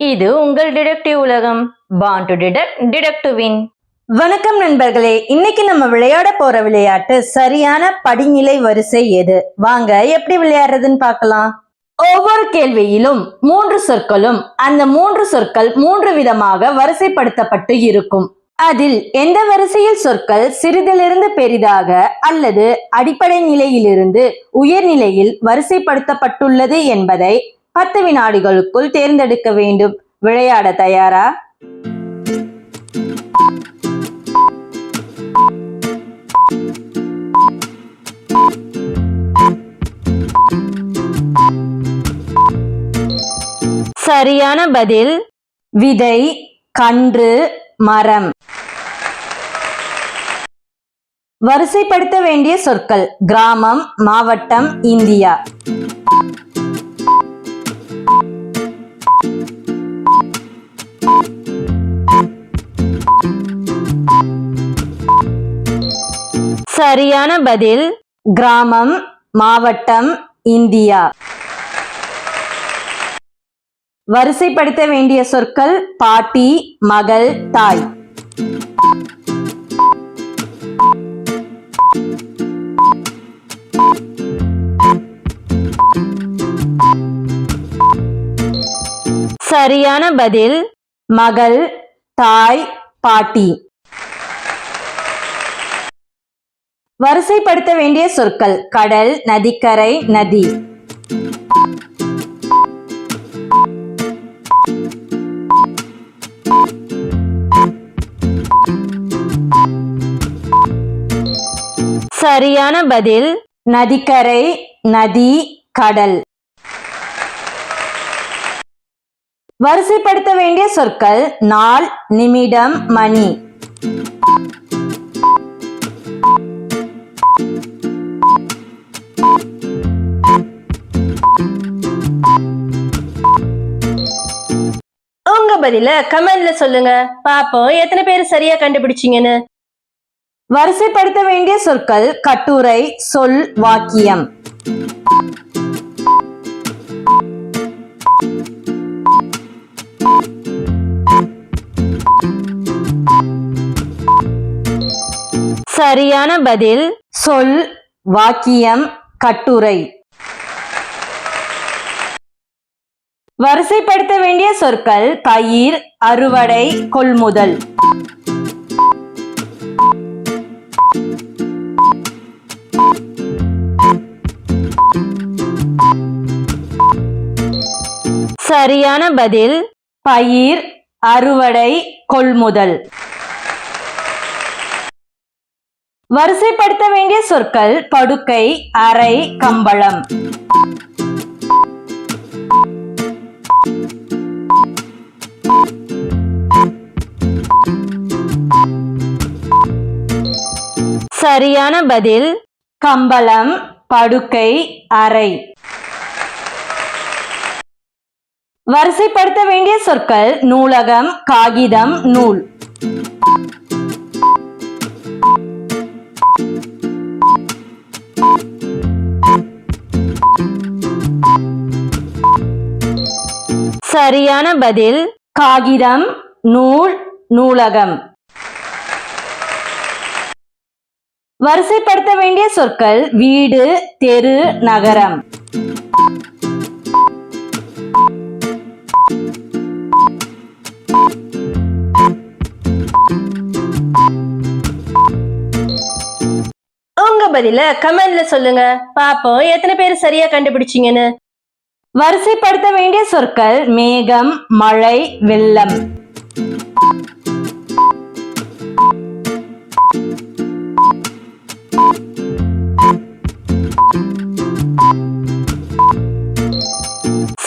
இது உங்கள் டிடெக்டிவ் உலகம். பாண்ட் டு டிடெக்ட் டிடெக்டிவின் வின் வணக்கம் நண்பர்களே இன்னைக்கு நம்ம விளையாட போற விளையாட்டு சரியான படிநிலை வரிசை எது? வாங்க எப்படி விளையாடுறதுன்னு பார்க்கலாம். ஒவ்வொரு கேள்வியிலும் மூன்று சொற்களும் அந்த மூன்று சொற்கள் மூன்று விதமாக வரிசைப்படுத்தப்பட்டு இருக்கும். அதில் எந்த வரிசையில் சொற்கள் சிறிதிலிருந்து பெரிதாக அல்லது அடிப்படை நிலையிலிருந்து உயர்நிலையில் வரிசைப்படுத்தப்பட்டுள்ளது என்பதை பத்து வினாடிகளுக்குள் தேர்ந்தெடுக்க வேண்டும். விளையாட தயாரா? சரியான பதில். விதை கன்று மரம். வரிசைப்படுத்த வேண்டிய சொற்கள். கிராமம் மாவட்டம் இந்தியா. சரியான பதில் கிராமம் மாவட்டம் இந்தியா. வரிசைப்படுத்த வேண்டிய சொற்கள் பாட்டி மகள் தாய். சரியான பதில் மகள் தாய் பாட்டி. வரிசைப்படுத்த வேண்டிய சொற்கள். கடல் நதிக்கரை நதி. சரியான பதில் நதிக்கரை நதி கடல். வரிசைப்படுத்த வேண்டிய சொற்கள் நாள் நிமிடம் மணி. பதில கமெண்ட்ல சொல்லுங்க. பாப்போம் எத்தனை பேர் சரியா கண்டுபிடிச்சீங்கன்னு. வரிசைப்படுத்த வேண்டிய சொற்கள் கட்டுரை சொல் வாக்கியம். சரியான பதில் சொல் வாக்கியம் கட்டுரை. வரிசைப்படுத்த வேண்டிய சொற்கள் பயிர் அறுவடை கொள்முதல். சரியான பதில் பயிர் அறுவடை கொள்முதல். வரிசைப்படுத்த வேண்டிய சொற்கள் படுக்கை அறை கம்பளம். சரியான பதில் கம்பளம் படுக்கை அறை. வரிசைப்படுத்த வேண்டிய சொற்கள் நூலகம் காகிதம் நூல். சரியான பதில் காகிதம் நூல் நூலகம். வரிசைப்படுத்த வேண்டிய சொற்கள் வீடு தெரு நகரம். உங்க பதில கமெண்ட்ல சொல்லுங்க. பாப்போம் எத்தனை பேர் சரியா கண்டுபிடிச்சீங்கன்னு. வரிசைப்படுத்த வேண்டிய சொற்கள் மேகம் மழை வெள்ளம்.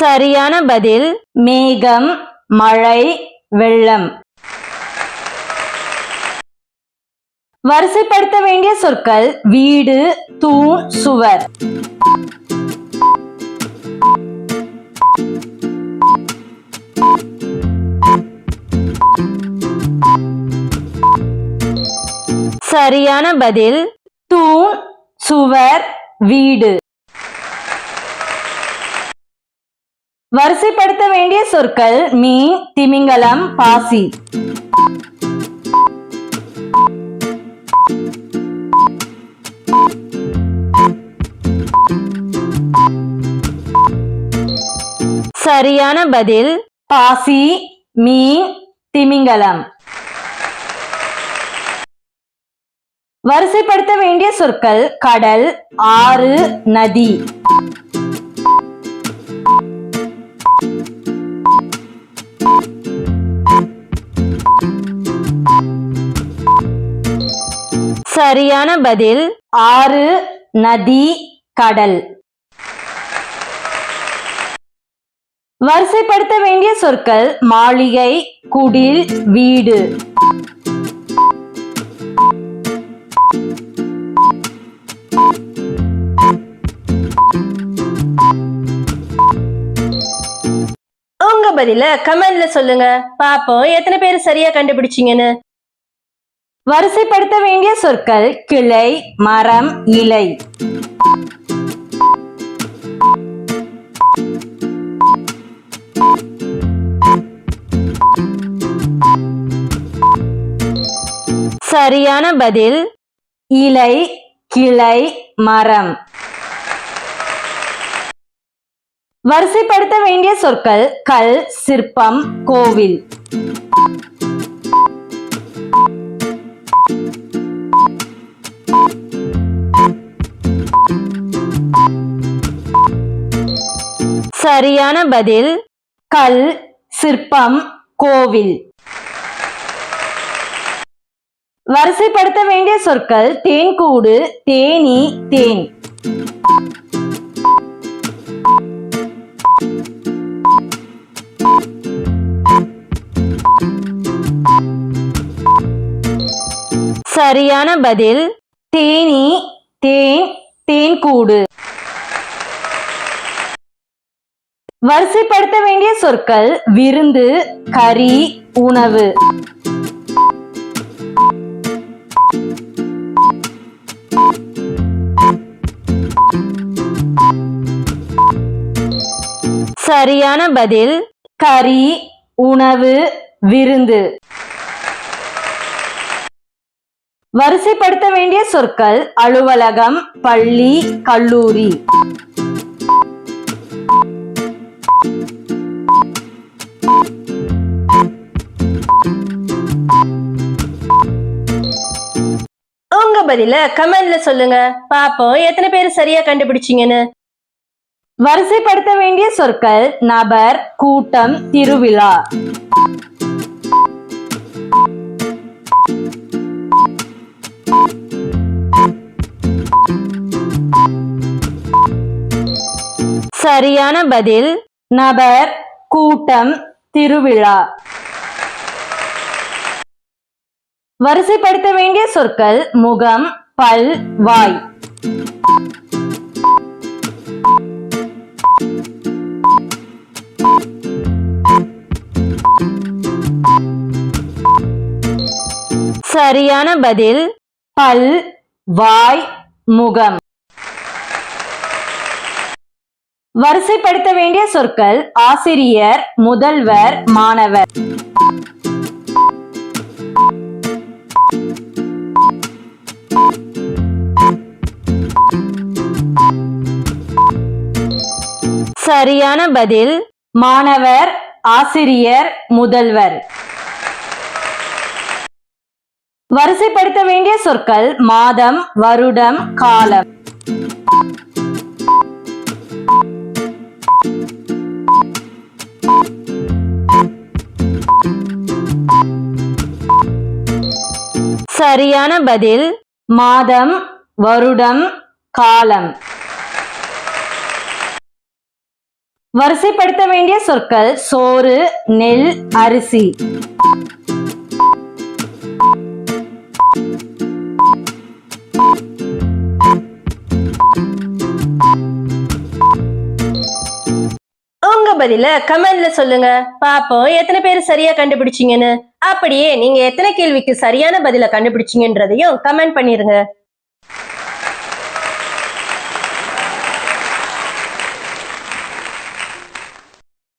சரியான பதில் மேகம் மழை வெள்ளம். வரிசைப்படுத்த வேண்டிய சொற்கள் வீடு தூண் சுவர். சரியான பதில் தூண் சுவர் வீடு. வரிசைப்படுத்த வேண்டிய சொற்கள் மீன் திமிங்கலம் பாசி. சரியான பதில் பாசி மீன் திமிங்கலம். வரிசைப்படுத்த வேண்டிய சொற்கள் கடல் ஆறு நதி. சரியான பதில் ஆறு நதி கடல். வரிசைப்படுத்த வேண்டிய சொற்கள் மாளிகை குடில் வீடு. உங்க பதில கமெண்ட்ல சொல்லுங்க. பாப்போம் எத்தனை பேர் சரியா கண்டுபிடிச்சீங்கன்னு. வரிசைப்படுத்த வேண்டிய சொற்கள் கிளை மரம் இலை. சரியான பதில் இலை கிளை மரம். வரிசைப்படுத்த வேண்டிய சொற்கள் கல் சிற்பம் கோவில். சரியான பதில் கல் சிற்பம் கோவில். வரிசைப்படுத்த வேண்டிய சொற்கள் தேன்கூடு தேனி தேன். சரியான பதில் தேனி தேன் தேன்கூடு. வரிசைப்படுத்த வேண்டிய சொற்கள் விருந்து கறி உணவு. சரியான பதில் கறி உணவு விருந்து. வரிசைப்படுத்த வேண்டிய சொற்கள் அலுவலகம் பள்ளி கல்லூரி. பதில கமெண்ட்ல சொல்லுங்க. பாப்போம் எத்தனை பேர் சரியா கண்டுபிடிச்சீங்கன்னு. வரிசைப்படுத்த வேண்டிய சொற்கள் நபர் கூட்டம் திருவிழா. சரியான பதில் நபர் கூட்டம் திருவிழா. வரிசைப்படுத்த வேண்டிய சொற்கள் முகம் பல் வாய். சரியான பதில் பல் வாய் முகம். வரிசைப்படுத்த வேண்டிய சொற்கள் ஆசிரியர் முதல்வர் மாணவர். சரியான பதில் மாணவர் ஆசிரியர் முதல்வர். வரிசைப்படுத்த வேண்டிய சொற்கள் மாதம் வருடம் காலம். சரியான பதில் மாதம் வருடம் காலம். வரிசைப்படுத்த வேண்டிய சொற்கள் சோறு நெல் அரிசி. உங்க பதில கமெண்ட்ல சொல்லுங்க. பாப்போம் எத்தனை பேர் சரியா கண்டுபிடிச்சீங்கன்னு. அப்படியே நீங்க எத்தனை கேள்விக்கு சரியான பதில கண்டுபிடிச்சீங்கன்றதையும் கமெண்ட் பண்ணிருங்க.